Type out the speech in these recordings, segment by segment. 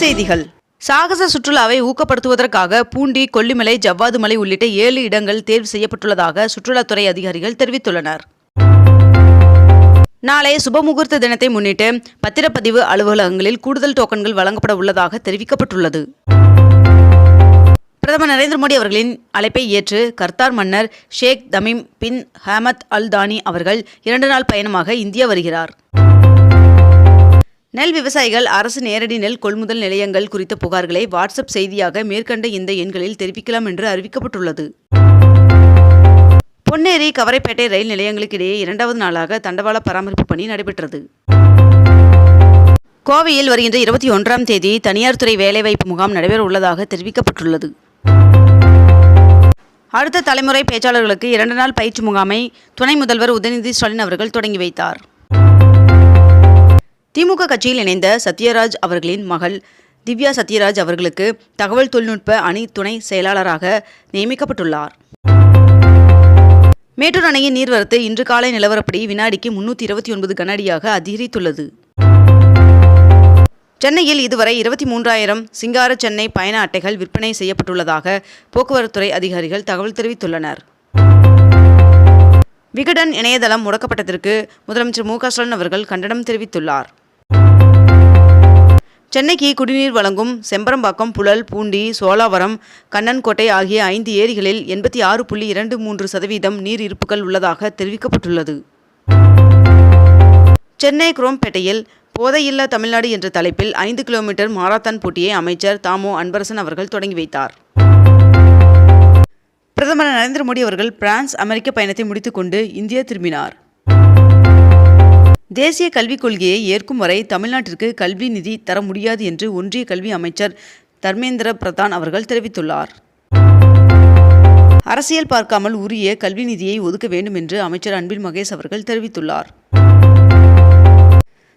செய்திகள். சாகச சுற்றுலாவை ஊக்கப்படுத்துவதற்காக பூண்டி கொல்லிமலை ஜவ்வாது மலை உள்ளிட்ட ஏழு இடங்கள் தேர்வு செய்யப்பட்டுள்ளதாக சுற்றுலாத்துறை அதிகாரிகள் தெரிவித்துள்ளனர். நாளை சுபமுகூர்த்த தினத்தை முன்னிட்டு பத்திரப்பதிவு அலுவலகங்களில் கூடுதல் டோக்கன்கள் வழங்கப்பட உள்ளதாக தெரிவிக்கப்பட்டுள்ளது. பிரதமர் நரேந்திர மோடி அவர்களின் அழைப்பை ஏற்று கர்த்தார் மன்னர் Sheikh Tamim bin Hamad Al தானி அவர்கள் இரண்டு நாள் பயணமாக இந்தியா வருகிறார். நெல் விவசாயிகள் அரசு நேரடி நெல் கொள்முதல் நிலையங்கள் குறித்த புகார்களை வாட்ஸ்அப் செய்தியாக மேற்கண்ட இந்த எண்களில் தெரிவிக்கலாம் என்று அறிவிக்கப்பட்டுள்ளது. பொன்னேரி கவரைப்பேட்டை ரயில் நிலையங்களுக்கு இடையே இரண்டாவது நாளாக தண்டவாள பராமரிப்பு பணி நடைபெற்றது. கோவையில் வருகின்ற இருபத்தி ஒன்றாம் தேதி தனியார் துறை வேலைவாய்ப்பு முகாம் நடைபெற உள்ளதாக தெரிவிக்கப்பட்டுள்ளது. அடுத்த தலைமுறை பேச்சாளர்களுக்கு இரண்டு நாள் பயிற்சி முகாமை துணை முதல்வர் உதயநிதி ஸ்டாலின் அவர்கள் தொடங்கி வைத்தார். திமுக கட்சியில் இணைந்த சத்யராஜ் அவர்களின் மகள் திவ்யா சத்யராஜ் அவர்களுக்கு தகவல் தொழில்நுட்ப அணி துணை செயலாளராக நியமிக்கப்பட்டுள்ளார். மேட்டூர் அணையின் நீர்வரத்து இன்று காலை நிலவரப்படி வினாடிக்கு முன்னூற்றி இருபத்தி ஒன்பது கனஅடியாக அதிகரித்துள்ளது. சென்னையில் இதுவரை இருபத்தி மூன்றாயிரம் சிங்கார சென்னை பயண அட்டைகள் விற்பனை செய்யப்பட்டுள்ளதாக போக்குவரத்துறை அதிகாரிகள் தகவல் தெரிவித்துள்ளனர். விகடன் இணையதளம் முடக்கப்பட்டதற்கு முதலமைச்சர் மு க ஸ்டாலின் அவர்கள் கண்டனம் தெரிவித்துள்ளார். சென்னைக்கு குடிநீர் வழங்கும் செம்பரம்பாக்கம் புழல் பூண்டி சோலாவரம் கண்ணன்கோட்டை ஆகிய ஐந்து ஏரிகளில் எண்பத்தி ஆறு புள்ளி இரண்டு மூன்று சதவீதம் நீர் இருப்புகள் உள்ளதாக தெரிவிக்கப்பட்டுள்ளது. சென்னை குரோம்பேட்டையில் போதையில்லா தமிழ்நாடு என்ற தலைப்பில் ஐந்து கிலோமீட்டர் மாரத்தான் போட்டியை அமைச்சர் தாமோ அன்பரசன் அவர்கள் தொடங்கி வைத்தார். பிரதமர் நரேந்திர மோடி அவர்கள் பிரான்ஸ் அமெரிக்க பயணத்தை முடித்துக்கொண்டு இந்தியா திரும்பினார். தேசிய கல்விக் கொள்கையை ஏற்கும் வரை தமிழ்நாட்டிற்கு கல்வி நிதி தர முடியாது என்று ஒன்றிய கல்வி அமைச்சர் தர்மேந்திர பிரதான் அவர்கள் தெரிவித்துள்ளார். அரசியல் பார்க்காமல் உரிய கல்வி நிதியை ஒதுக்க வேண்டும் என்று அமைச்சர் அன்பில் மகேஷ் அவர்கள் தெரிவித்துள்ளார்.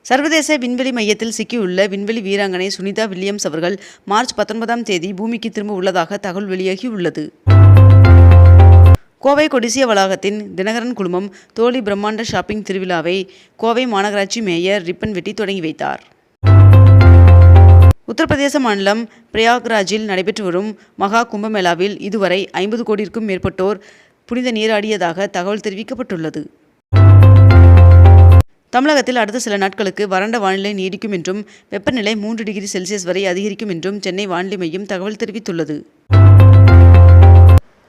சர்வதேச விண்வெளி மையத்தில் சிக்கியுள்ள விண்வெளி வீராங்கனை சுனிதா வில்லியம்ஸ் அவர்கள் மார்ச் பத்தொன்பதாம் தேதி பூமிக்கு திரும்ப உள்ளதாக தகவல் வெளியாகியுள்ளது. கோவை கொடிசிய வளாகத்தின் தினகரன் குழுமம் தோழி பிரம்மாண்ட ஷாப்பிங் திருவிழாவை கோவை மாநகராட்சி மேயர் ரிப்பன் வெட்டி தொடங்கி வைத்தார். உத்தரப்பிரதேச மாநிலம் பிரயாக்ராஜில் நடைபெற்று வரும் மகா கும்பமேளாவில் இதுவரை ஐம்பது கோடிக்கும் மேற்பட்டோர் புனித நீராடியதாக தகவல் தெரிவிக்கப்பட்டுள்ளது. தமிழகத்தில் அடுத்த சில நாட்களுக்கு வறண்ட வானிலை நீடிக்கும் என்றும் வெப்பநிலை மூன்று டிகிரி செல்சியஸ் வரை அதிகரிக்கும் என்றும் சென்னை வானிலை மையம் தகவல் தெரிவித்துள்ளது.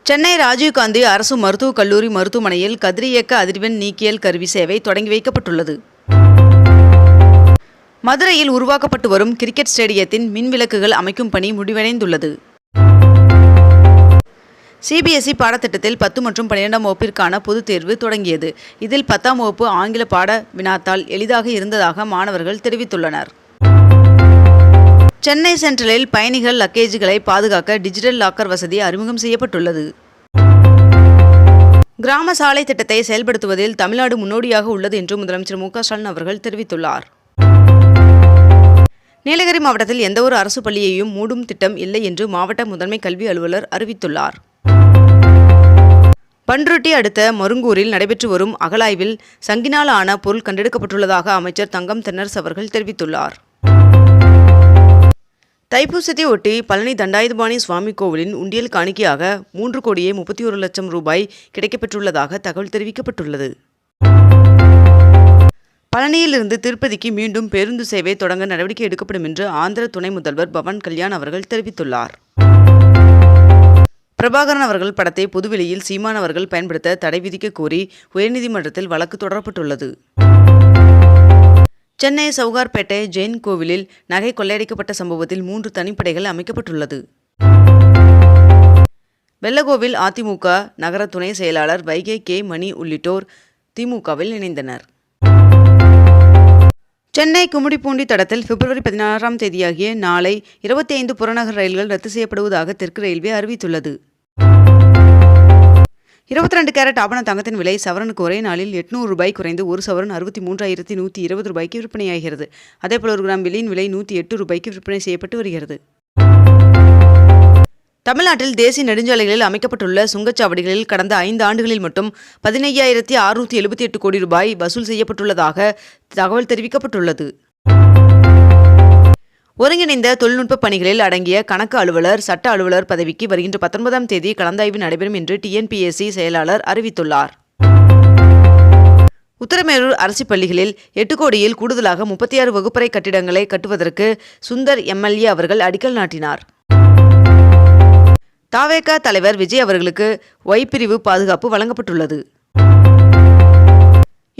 சென்னை ராஜீவ்காந்தி அரசு மருத்துவக் கல்லூரி மருத்துவமனையில் கதிரியக்க அதிர்வெண் நீக்கியல் கருவி சேவை தொடங்கி வைக்கப்பட்டுள்ளது. மதுரையில் உருவாக்கப்பட்டு வரும் கிரிக்கெட் ஸ்டேடியத்தின் மின்விளக்குகள் அமைக்கும் பணி முடிவடைந்துள்ளது. சிபிஎஸ்இ பாடத்திட்டத்தில் பத்து மற்றும் பன்னிரெண்டாம் வகுப்பிற்கான பொதுத் தேர்வு தொடங்கியது. இதில் பத்தாம் வகுப்பு ஆங்கில பாட வினாத்தால் எளிதாக இருந்ததாக மாணவர்கள் தெரிவித்துள்ளனர். சென்னை சென்ட்ரலில் பயணிகள் லக்கேஜுகளை பாதுகாக்க டிஜிட்டல் லாக்கர் வசதி அறிமுகம் செய்யப்பட்டுள்ளது. கிராம சாலை திட்டத்தை செயல்படுத்துவதில் தமிழ்நாடு முன்னோடியாக உள்ளது என்று முதலமைச்சர் மு ஸ்டாலின் அவர்கள் தெரிவித்துள்ளார். நீலகிரி மாவட்டத்தில் எந்தவொரு அரசு பள்ளியையும் மூடும் திட்டம் இல்லை என்று மாவட்ட முதன்மை கல்வி அலுவலர் அறிவித்துள்ளார். பன்ருட்டி அடுத்த மருங்கூரில் நடைபெற்று வரும் அகலாய்வில் சங்கினால் ஆன பொருள் கண்டெடுக்கப்பட்டுள்ளதாக அமைச்சர் தங்கம் தென்னரசு அவர்கள் தெரிவித்துள்ளார். தைப்பூசத்தை ஒட்டி பழனி தண்டாயுதபாணி சுவாமி கோவிலின் உண்டியல் காணிக்கையாக மூன்று கோடியே முப்பத்தி ஒரு லட்சம் ரூபாய் கிடைக்கப்பெற்றுள்ளதாக தகவல் தெரிவிக்கப்பட்டுள்ளது. பழனியிலிருந்து திருப்பதிக்கு மீண்டும் பேருந்து சேவை தொடங்க நடவடிக்கை எடுக்கப்படும் என்று ஆந்திர துணை முதல்வர் பவன் கல்யாண் அவர்கள் தெரிவித்துள்ளார். பிரபாகரன் அவர்கள் படத்தை பொதுவெளியில் சீமான் அவர்கள் பயன்படுத்த தடை விதிக்க கோரி உயர்நீதிமன்றத்தில் வழக்கு தொடரப்பட்டுள்ளது. சென்னை சவுகார்பேட்டை ஜெயின் கோவிலில் நகை கொள்ளையடிக்கப்பட்ட சம்பவத்தில் மூன்று தனிப்படைகள் அமைக்கப்பட்டுள்ளது. வெள்ளகோவில் அதிமுக நகர துணை செயலாளர் வைகே கே மணி உள்ளிட்டோர் திமுகவில் இணைந்தனர். சென்னை கும்மிடிப்பூண்டி தடத்தில் பிப்ரவரி பதினாறாம் தேதியாகிய நாளை இருபத்தி ஐந்து புறநகர் ரயில்கள் ரத்து செய்யப்படுவதாக தெற்கு ரயில்வே அறிவித்துள்ளது. இருபத்தி ரெண்டு கேரட் ஆபண தங்கத்தின் விலை சவரனுக்கு ஒரே நாளில் எட்நூறு ரூபாய் குறைந்து ஒரு சவரன் அறுபத்தி மூன்றாயிரத்தி நூற்றி இருபது ரூபாய்க்கு விற்பனையாகிறது அதேபோல் ஒரு கிராம் வெள்ளியின் விலை நூற்றி எட்டு ரூபாய்க்கு விற்பனை செய்யப்பட்டு வருகிறது. தமிழ்நாட்டில் தேசிய நெடுஞ்சாலைகளில் அமைக்கப்பட்டுள்ள சுங்கச்சாவடிகளில் கடந்த ஐந்து ஆண்டுகளில் மட்டும் பதினையாயிரத்தி அறுநூற்றி எழுபத்தி எட்டு கோடி ரூபாய் வசூல் செய்யப்பட்டுள்ளதாக தகவல் தெரிவிக்கப்பட்டுள்ளது. ஒருங்கிணைந்த தொழில்நுட்ப பணிகளில் அடங்கிய கணக்கு அலுவலர் சட்ட அலுவலர் பதவிக்கு வருகின்ற பத்தொன்பதாம் தேதி கலந்தாய்வு நடைபெறும் என்று டிஎன்பிஎஸ்சி செயலாளர் அறிவித்துள்ளார். உத்தரமேரூர் அரசு பள்ளிகளில் எட்டு கோடியில் கூடுதலாக முப்பத்தி ஆறு வகுப்பறை கட்டிடங்களை கட்டுவதற்கு சுந்தர் எம்எல்ஏ அவர்கள் அடிக்கல் நாட்டினார். தாவேகா தலைவர் விஜய் அவர்களுக்கு ஒய் பிரிவு பாதுகாப்பு வழங்கப்பட்டுள்ளது.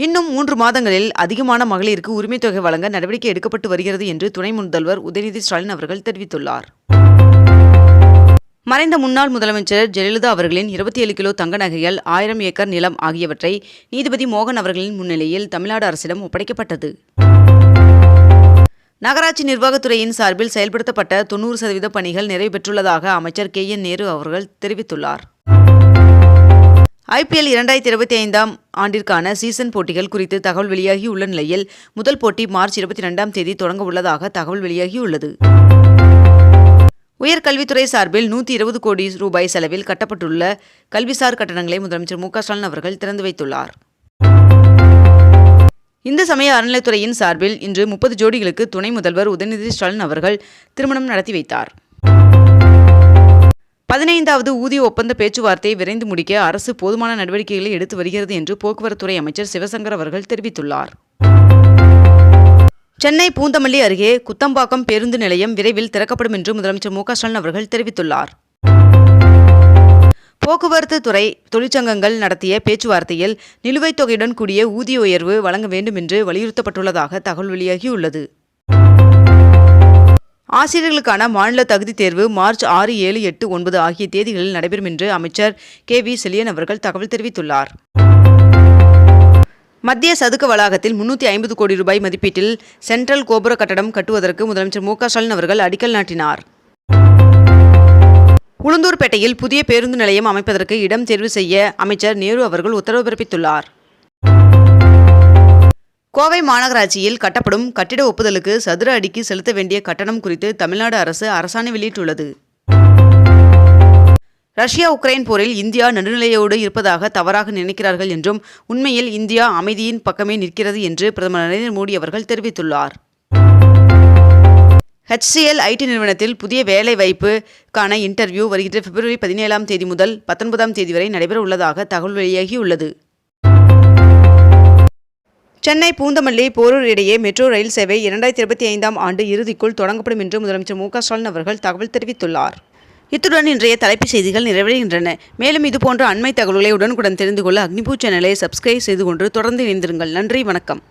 இன்னும் மூன்று மாதங்களில் அதிகமான மகளிருக்கு உரிமைத் தொகை வழங்க நடவடிக்கை எடுக்கப்பட்டு வருகிறது என்று துணை முதல்வர் உதயநிதி ஸ்டாலின் அவர்கள் தெரிவித்துள்ளார். மறைந்த முன்னாள் முதலமைச்சர் ஜெயலலிதா அவர்களின் இருபத்தி ஏழு கிலோ தங்க நகைகள் ஆயிரம் ஏக்கர் நிலம் ஆகியவற்றை நீதிபதி மோகன் அவர்களின் முன்னிலையில் தமிழ்நாடு அரசிடம் ஒப்படைக்கப்பட்டது. நகராட்சி நிர்வாகத்துறையின் சார்பில் செயல்படுத்தப்பட்ட தொண்ணூறு சதவீத பணிகள் நிறைவு பெற்றுள்ளதாக அமைச்சர் கே என் நேரு அவர்கள் தெரிவித்துள்ளார். ஐபிஎல் இரண்டாயிரத்தி இருபத்தி ஐந்தாம் ஆண்டிற்கான சீசன் போட்டிகள் குறித்து தகவல் வெளியாகியுள்ள நிலையில் முதல் போட்டி மார்ச் இருபத்தி ரெண்டாம் தேதி தொடங்க உள்ளதாக தகவல் வெளியாகியுள்ளது. உயர்கல்வித்துறை சார்பில் நூற்றி இருபது கோடி ரூபாய் செலவில் கட்டப்பட்டுள்ள கல்விசார் கட்டணங்களை முதலமைச்சர் மு ஸ்டாலின் அவர்கள் திறந்து வைத்துள்ளார். இந்து சமய அறநிலைத்துறையின் சார்பில் இன்று முப்பது ஜோடிகளுக்கு துணை முதல்வர் உதயநிதி ஸ்டாலின் அவர்கள் திருமணம் நடத்தி வைத்தார். பதினைந்தாவது ஊதிய ஒப்பந்த பேச்சுவார்த்தையை விரைந்து முடிக்க அரசு போதுமான நடவடிக்கைகளை எடுத்து வருகிறது என்று போக்குவரத்துறை அமைச்சர் சிவசங்கர் அவர்கள் தெரிவித்துள்ளார். சென்னை பூந்தமல்லி அருகே குத்தம்பாக்கம் பேருந்து நிலையம் விரைவில் திறக்கப்படும் என்று முதலமைச்சர் மு க ஸ்டாலின் அவர்கள் தெரிவித்துள்ளார். போக்குவரத்து துறை தொழிற்சங்கங்கள் நடத்திய பேச்சுவார்த்தையில் நிலுவைத் தொகையுடன் கூடிய ஊதிய உயர்வு வழங்க வேண்டும் என்று வலியுறுத்தப்பட்டுள்ளதாக தகவல் வெளியாகியுள்ளது. ஆசிரியர்களுக்கான மாநில தகுதி தேர்வு மார்ச் ஆறு ஏழு எட்டு ஒன்பது ஆகிய தேதிகளில் நடைபெறும் என்று அமைச்சர் கே. வி. செலியன் அவர்கள் தகவல் தெரிவித்துள்ளார். மத்திய சதுக்க வளாகத்தில் முன்னூற்றி ஐம்பது கோடி ரூபாய் மதிப்பீட்டில் சென்ட்ரல் கோபுர கட்டடம் கட்டுவதற்கு முதலமைச்சர் மு க ஸ்டாலின் அவர்கள் அடிக்கல் நாட்டினார். உளுந்தூர்பேட்டையில் புதிய பேருந்து நிலையம் அமைப்பதற்கு இடம் தேர்வு செய்ய அமைச்சர் நேரு அவர்கள் உத்தரவு பிறப்பித்துள்ளார். கோவை மாநகராட்சியில் கட்டப்படும் கட்டிட ஒப்புதலுக்கு சதுர அடிக்கு செலுத்த வேண்டிய கட்டணம் குறித்து தமிழ்நாடு அரசு அரசாணை வெளியிட்டுள்ளது. ரஷ்யா உக்ரைன் போரில் இந்தியா நடுநிலையோடு இருப்பதாக தவறாக நினைக்கிறார்கள் என்றும் உண்மையில் இந்தியா அமைதியின் பக்கமே நிற்கிறது என்று பிரதமர் நரேந்திர மோடி அவர்கள் தெரிவித்துள்ளார். ஹெச்சிஎல் ஐடி நிறுவனத்தில் புதிய வேலை வாய்ப்புக்கான இன்டர்வியூ வருகின்ற பிப்ரவரி பதினேழாம் தேதி முதல் பத்தொன்பதாம் தேதி வரை நடைபெற உள்ளதாக தகவல் வெளியாகியுள்ளது. சென்னை பூந்தமல்லி போரூர் இடையே மெட்ரோ ரயில் சேவை இரண்டாயிரத்தி இருபத்தி ஐந்தாம் ஆண்டு இறுதிக்குள் தொடங்கப்படும் என்று முதலமைச்சர் மு ஸ்டாலின் அவர்கள் தகவல் தெரிவித்துள்ளார். இத்துடன் இன்றைய தலைப்புச் செய்திகள் நிறைவடைகின்றன. மேலும் இதுபோன்ற அண்மை தகவல்களை உடனுக்குடன் தெரிந்து கொள்ள அக்னிபூ சேனலை சப்ஸ்கிரைப் செய்து கொண்டு தொடர்ந்து இணைந்திருங்கள். நன்றி வணக்கம்.